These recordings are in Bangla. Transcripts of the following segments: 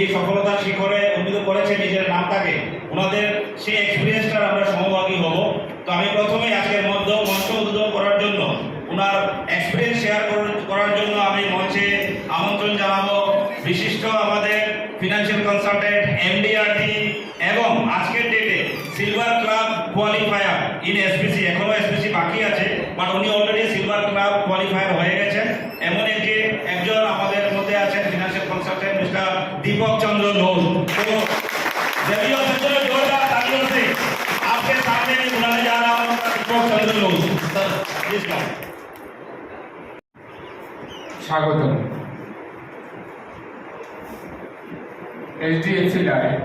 এই সফলতার শিখরে উন্নীত করেছে নিজের নামটাকে, ওনাদের সেই এক্সপিরিয়েন্সটার আমরা সমভাগী হব। তো আমি প্রথমেই আজকের মধ্য মঞ্চ উদ্বোধন করার জন্য ওনার এক্সপিরিয়েন্স শেয়ার করার স্বাগত এইচডিএফসি লাইফ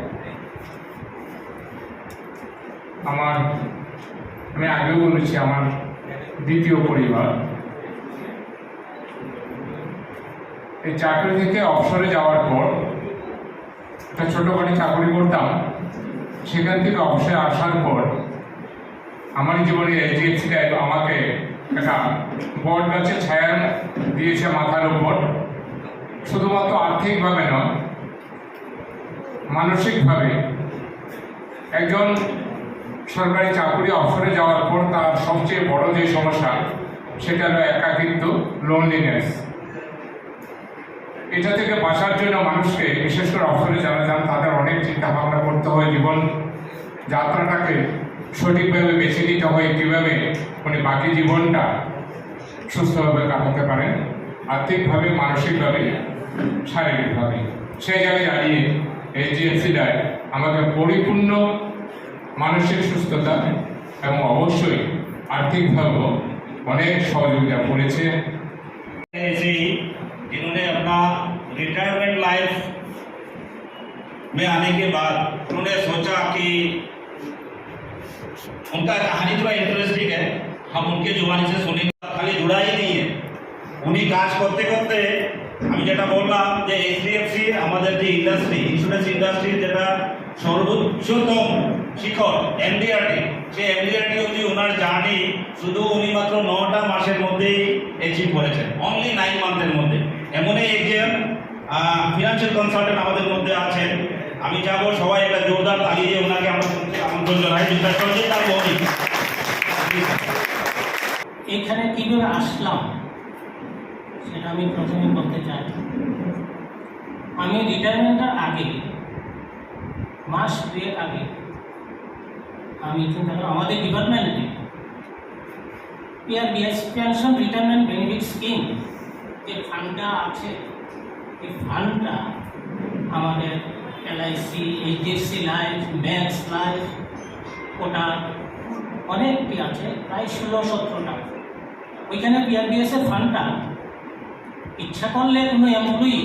আমার, আমি আগেও বলেছি আমার দ্বিতীয় পরিবার। এই চাকরি থেকে অবসরে যাওয়ার পর একটা ছোটোখাটো চাকরি করতাম। সেখান থেকে অবসরে আসার পর আমার জীবনে এইচডিএফসি লাইফ আমাকে একটা বট গাছের ছায়া দিয়েছে মাথার উপর। শুধুমাত্র আর্থিকভাবে নয়, মানসিকভাবে। একজন সরকারি চাকরি অবসরে যাওয়ার পর তার সবচেয়ে বড় যে সমস্যা, সেটা হলো একাকিত্ব লোনলিনেস এটা থেকে বাঁচার জন্য মানুষকে, বিশেষ করে অবসরে যারা যান, তাদের অনেক চিন্তা ভাবনা করতে হয়। জীবন যাত্রাটাকে সঠিকভাবে বেছে নিতে হয়, কীভাবে উনি মানে বাকি জীবনটা সুস্থভাবে কাটাতে পারেন, আর্থিকভাবে, মানসিকভাবে, শারীরিকভাবে। সেই জায়গায় দাঁড়িয়ে এই জিএসসি আমাকে পরিপূর্ণ মানসিক সুস্থতা এবং অবশ্যই আর্থিকভাবেও অনেক সহযোগিতা করেছে। जिन्होंने अपना रिटायरमेंट लाइफ में आने के बाद उन्होंने सोचा कि उनका कहानी थोड़ा इंटरेस्टिंग है हम उनके जुबानी से सुनेंगे खाली जुड़ा ही नहीं है উনি কাজ করতে করতে আমি যেটা বললাম যে এইচডিএফসি আমাদের যে ইন্ডাস্ট্রি ইন্স্যুরেন্স ইন্ডাস্ট্রি যেটা সর্বোচ্চতম শিখর এমডিআরটি সেই এমডিআরটি অবধি ওনার জার্নি শুধু উনি মাত্র নটা মাসের মধ্যেই অ্যাচিভ করেছেন অনলি নাইন মান্থের মধ্যে এমনই একজন ফিনান্সিয়াল কনসালটেন্ট আমাদের মধ্যে আছেন আমি যাব, সবাই একটা জোরদার তালি দিয়ে ওনাকে আমন্ত্রণ জানাই। সঞ্জিত তার মৌলিক। এখানে কীভাবে আসলাম সেটা আমি প্রথমে বলতে চাই। আমি রিটায়ারমেন্টের আগে মাস দুয়েক আগে। আমি আমাদের ডিপার্টমেন্টে PRBS pension retirement benefit scheme যে ফান্ডটা আছে, এই ফান্ডটা আমাদের LIC HDFC Life Max Life কোটার অনেকটি আছে, প্রায় ষোলো সতেরোটা ওইখানে পিআরবিএস এর ফান্ডটা ইচ্ছা করলে কোনো এমপ্লয়ি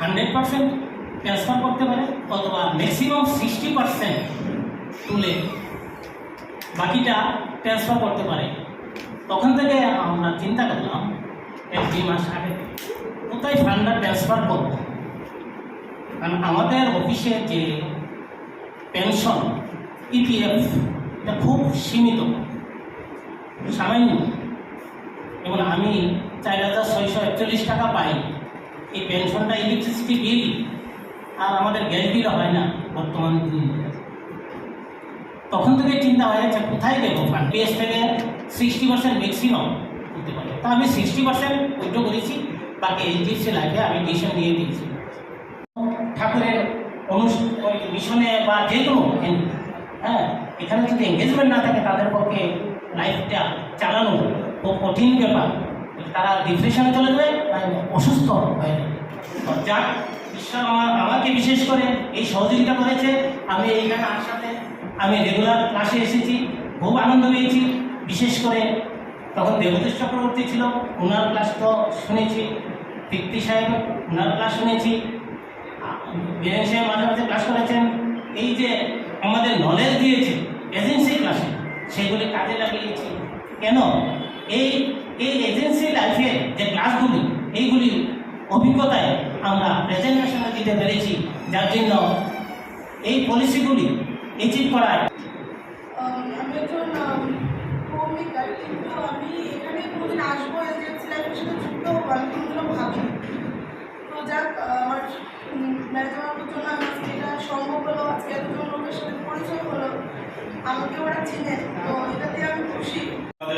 হান্ড্রেড পার্সেন্ট ট্রান্সফার করতে পারে, অথবা ম্যাক্সিমাম সিক্সটি পার্সেন্ট তুলে বাকিটা ট্রান্সফার করতে পারে। তখন থেকে আমরা চিন্তা করলাম, এক দুই মাস আগে কোথায় ফান্ডটা ট্রান্সফার করব? কারণ আমাদের অফিসে যে পেনশন ইপিএফ এটা খুব সীমিত। সামান্য। এবং আমি চার হাজার ছয়শো একচল্লিশ টাকা পাই। এই পেনশনটা ইলেকট্রিসিটি বিল আর আমাদের গ্যাস বিল হয় না বর্তমান তখন থেকে চিন্তা হয়ে যাচ্ছে, কোথায় দেবো? পেস থেকে সিক্সটি পার্সেন্ট ম্যাক্সিমাম করতে পারে তা আমি সিক্সটি পার্সেন্ট উইথড্র করেছি। বাকি এইচডিএফসি লাইফে আমি টিউশন দিয়ে দিয়েছি। ঠাকুরের অনুষ্ঠান মিশনে বা যে কোনো হ্যাঁ এখানে যদি এঙ্গেজমেন্ট না থাকে, তাদের পক্ষে লাইফটা চালানো খুব কঠিন ব্যাপার। তারা ডিপ্রেশনে চলে যাবে অসুস্থ হয়ে যাবে। যাক, ঈশ্বর আমার, আমাকে বিশেষ করে এই সহযোগিতা করেছে। আমি এইখানে আসাতে আমি রেগুলার ক্লাসে এসেছি, খুব আনন্দ পেয়েছি। বিশেষ করে তখন দেবদেশ চক্রবর্তী ছিল, ওনার ক্লাস তো শুনেছি তৃপ্তি সাহেব ওনার ক্লাস শুনেছি। বীরেন সাহেব মাঝে মাঝে ক্লাস করেছেন, এই যে আমাদের নলেজ দিয়েছে এজেন্সি ক্লাসে সেগুলি কাজে লাগিয়েছি। কেন? এই এই এজেন্সি লাইফে যে ক্লাসগুলি এইগুলি অভিজ্ঞতায় আমরা প্রেজেন্টেশনে দিতে পেরেছি, যার জন্য এই পলিসিগুলি অ্যাচিভ করায়। আমি এখানে কোনোদিন আসব এজেন্সি লাইফের সাথে যুক্ত হব, আমি কোনোদিনও ভাবিনি। তো যাক আমার ম্যানেজমেন্টের জন্য আজকে এটা সম্ভব হলো আজকে এতজন লোকের সাথে পরিচয় হলো আমাকে ওরা চিনে তো এটাতে আমি খুশি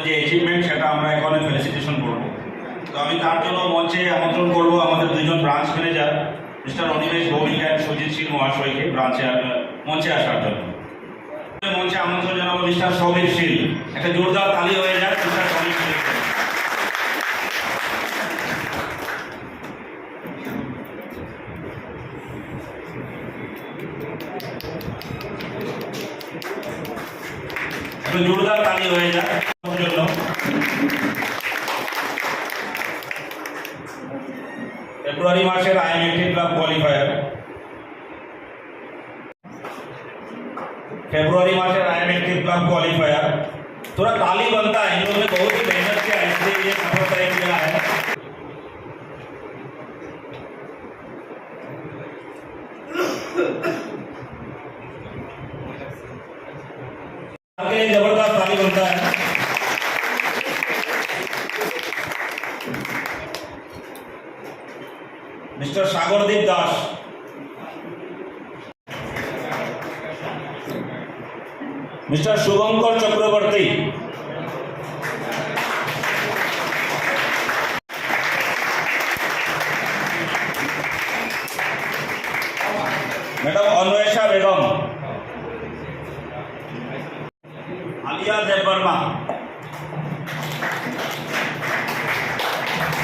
যে অ্যাচিভমেন্ট সেটা আমরা এখানে ফেলিসিটেশন করব। তো আমি তার জন্য মঞ্চে আমন্ত্রণ করব আমাদের দুজন branch manager mister Animesh Bhowmik and Sujit Singh মহাশয়কে ব্রাঞ্চে মঞ্চে আসার জন্য। মঞ্চে আমন্ত্রণ জানাব মিস্টার সমীর শীল। একটা জোরদার তালি হয়ে যাক মিস্টার সমীর শীল તો જોરદાર તાળી હોય છે સમજો લો ફેબ્રુઆરી માસે આઈ क्वालिफायर थोड़ा ताली बनता है इन लोगों ने बहुत ही मेहनत किया, इसलिए ये सफलता मिला है। लिए जबरदस्त ताली बनता है मिस्टर सागरदीप दास मिस्टर शुभंकर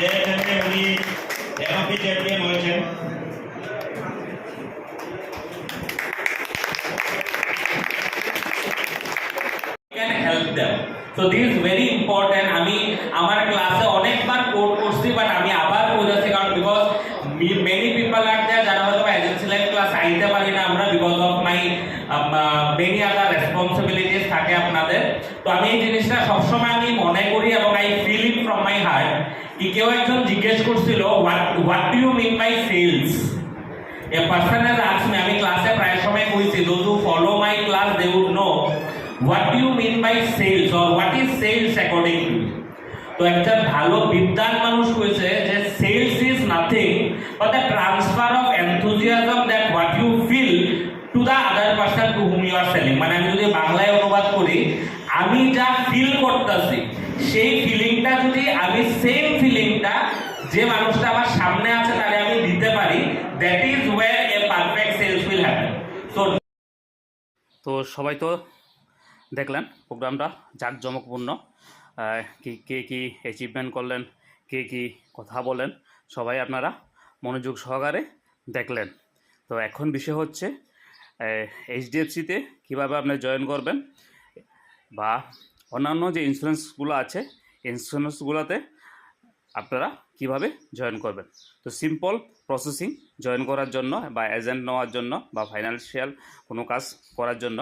যে ক্ষেত্রে উনি এমপি চ্যাম্পিয়ন হয়েছেন সো দিস ভেরি ইম্পর্টেন্ট আমি আমার ক্লাসে অনেকবার কোড করছি বাট আমি আবার বোঝাচ্ছি, কারণ বিকজ many people আর দেয় যারা হয়তো এজেন্সি লাইফ ক্লাস আইতে পারি না, আমরা because of um, uh, many many other থাকে আপনাদের। তো আমি এই জিনিসটা সবসময় আমি মনে করি এবং I feel it from my heart কি কেউ একজন জিজ্ঞেস করছিল what what do you mean by sales person has asked me, আমি ক্লাসে প্রায় সময় কইছি who follow my class they would know what do you mean by sales or what is sales according to? তো একটা ভালো বিদ্যান মানুষ কইছে যে sales is nothing but the transfer of enthusiasm that what you feel the other person to whom you are selling মানে আমি যদি বাংলায় অনুবাদ করি, আমি যা ফিল করতেছি, সেই ফিলিংটা যদি আমি সেম ফিলিংটা যে মানুষটা আমার সামনে আছে তাহলে আমি দিতে পারি that is where a perfect sales will happen so তো সবাই তো দেখলেন প্রোগ্রামটা জাঁকজমকপূর্ণ। কি, কে কি অ্যাচিভমেন্ট করলেন, কে কি কথা বলেন, সবাই আপনারা মনোযোগ সহকারে দেখলেন। তো এখন বিষয় হচ্ছে এইচডিএফসিতে কীভাবে আপনি জয়েন করবেন বা অন্যান্য যে ইন্স্যুরেন্সগুলো আছে ইন্স্যুরেন্সগুলোতে আপনারা কীভাবে জয়েন করবেন? তো সিম্পল প্রসেসিং জয়েন করার জন্য বা এজেন্ট নেওয়ার জন্য বা ফাইন্যান্সিয়াল কোনো কাজ করার জন্য।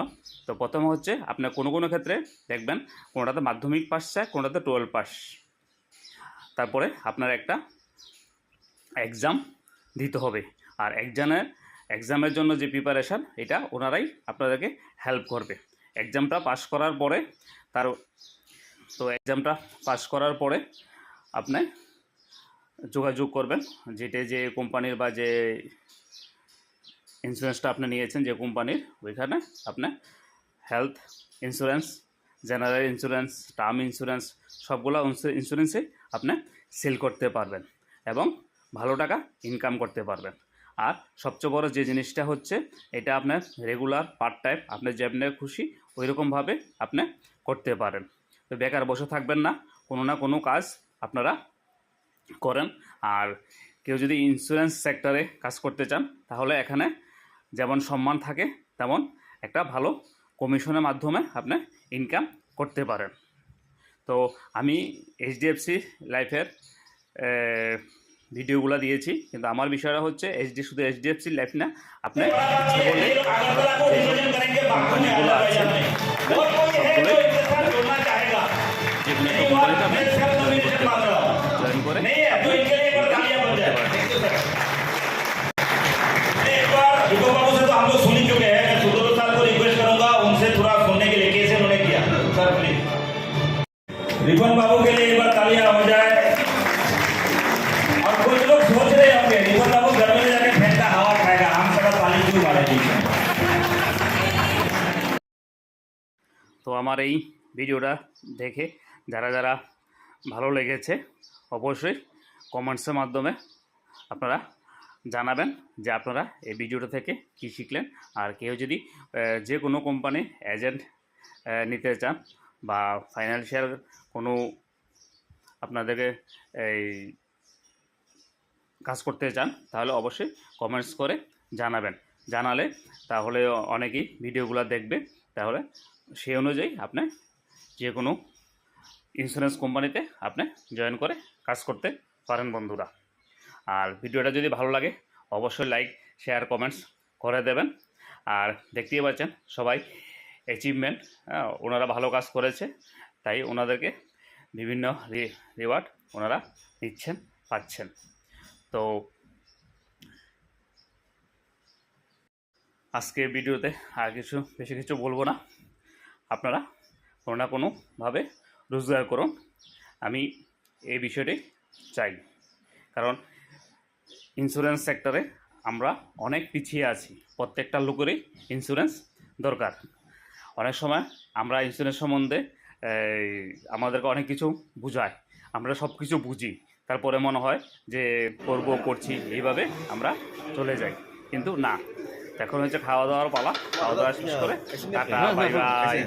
তো প্রথম হচ্ছে আপনার কোনো কোনো ক্ষেত্রে দেখবেন কোনোটাতে মাধ্যমিক পাস চায় কোনোটাতে টুয়েলভ পাস তারপরে আপনার একটা এক্সাম দিতে হবে। আর এক্সামের এক্সামের জন্য যে প্রিপারেশান এটা ওনারাই আপনাদেরকে হেল্প করবে। এক্সামটা পাস করার পরে, তার তো এক্সামটা পাস করার পরে আপনি যোগাযোগ করবেন, যেটা যে কোম্পানির বা যে ইন্স্যুরেন্সটা আপনি নিয়েছেন, যে কোম্পানির ওইখানে আপনি health insurance general insurance term insurance সবগুলো ইন্স্যুরেন্সে আপনি সেল করতে পারবেন এবং ভালো টাকা ইনকাম করতে পারবেন। আর সবচেয়ে বড় যে জিনিসটা হচ্ছে, এটা আপনার রেগুলার পার্ট টাইম আপনি যেমনি খুশি ওই রকমভাবে আপনি করতে পারেন। তো বেকার বসে থাকবেন না, কোনো না কোনো কাজ আপনারা করেন। আর কেউ যদি ইন্স্যুরেন্স সেক্টরে কাজ করতে চান, তাহলে এখানে যেমন সম্মান থাকে, তেমন একটা ভালো কমিশনের মাধ্যমে আপনি ইনকাম করতে পারেন। তো আমি এইচডিএফসি লাইফের ভিডিওগুলো দিয়েছি কিন্তু আমার বিষয়টা হচ্ছে এইচডি শুধু এইচডিএফসি লাইফ না আপনার কোম্পানিগুলো ইচ্ছে তো আমার এই ভিডিওটা দেখে যারা যারা ভালো লেগেছে, অবশ্যই কমেন্টসের মাধ্যমে আপনারা জানাবেন যে আপনারা এই ভিডিওটা থেকে কী শিখলেন। আর কেউ যদি যে কোনো কোম্পানি এজেন্ট নিতে চান বা ফাইন্যান্সিয়াল কোনো আপনাদেরকে এই কাজ করতে চান, তাহলে অবশ্যই কমেন্টস করে জানাবেন। জানালে তাহলে অনেকেই ভিডিওগুলো দেখবে, তাহলে সেই অনুযায়ী আপনি যে কোনো ইন্স্যুরেন্স কোম্পানিতে আপনি জয়েন করে কাজ করতে পারেন বন্ধুরা। আর ভিডিওটা যদি ভালো লাগে, অবশ্যই লাইক শেয়ার কমেন্টস করে দেবেন। আর দেখতেই পাচ্ছেন, সবাই অ্যাচিভমেন্ট ওনারা ভালো কাজ করেছে, তাই ওনাদেরকে বিভিন্ন রিওয়ার্ড ওনারা নিচ্ছেন পাচ্ছেন। তো আজকে ভিডিওতে আর কিছু, বেশি কিছু বলব না। আপনারা কোনো না কোনোভাবে রোজগার করুন। আমি এই বিষয়টি চাই। কারণ ইন্স্যুরেন্স সেক্টরে আমরা অনেক পিছিয়ে আছি। প্রত্যেকটা লোকেরই ইন্স্যুরেন্স দরকার। অনেক সময় আমরা ইন্স্যুরেন্স সম্বন্ধে আমাদেরকে অনেক কিছু বুঝায়। আমরা সব কিছু বুঝি। তারপরে মনে হয় যে করব, করছি, এইভাবে আমরা চলে যাই। কিন্তু না। এখন হচ্ছে খাওয়া দাওয়ার পালা। খাওয়া দাওয়া শেষ করে টাটা বাই বাই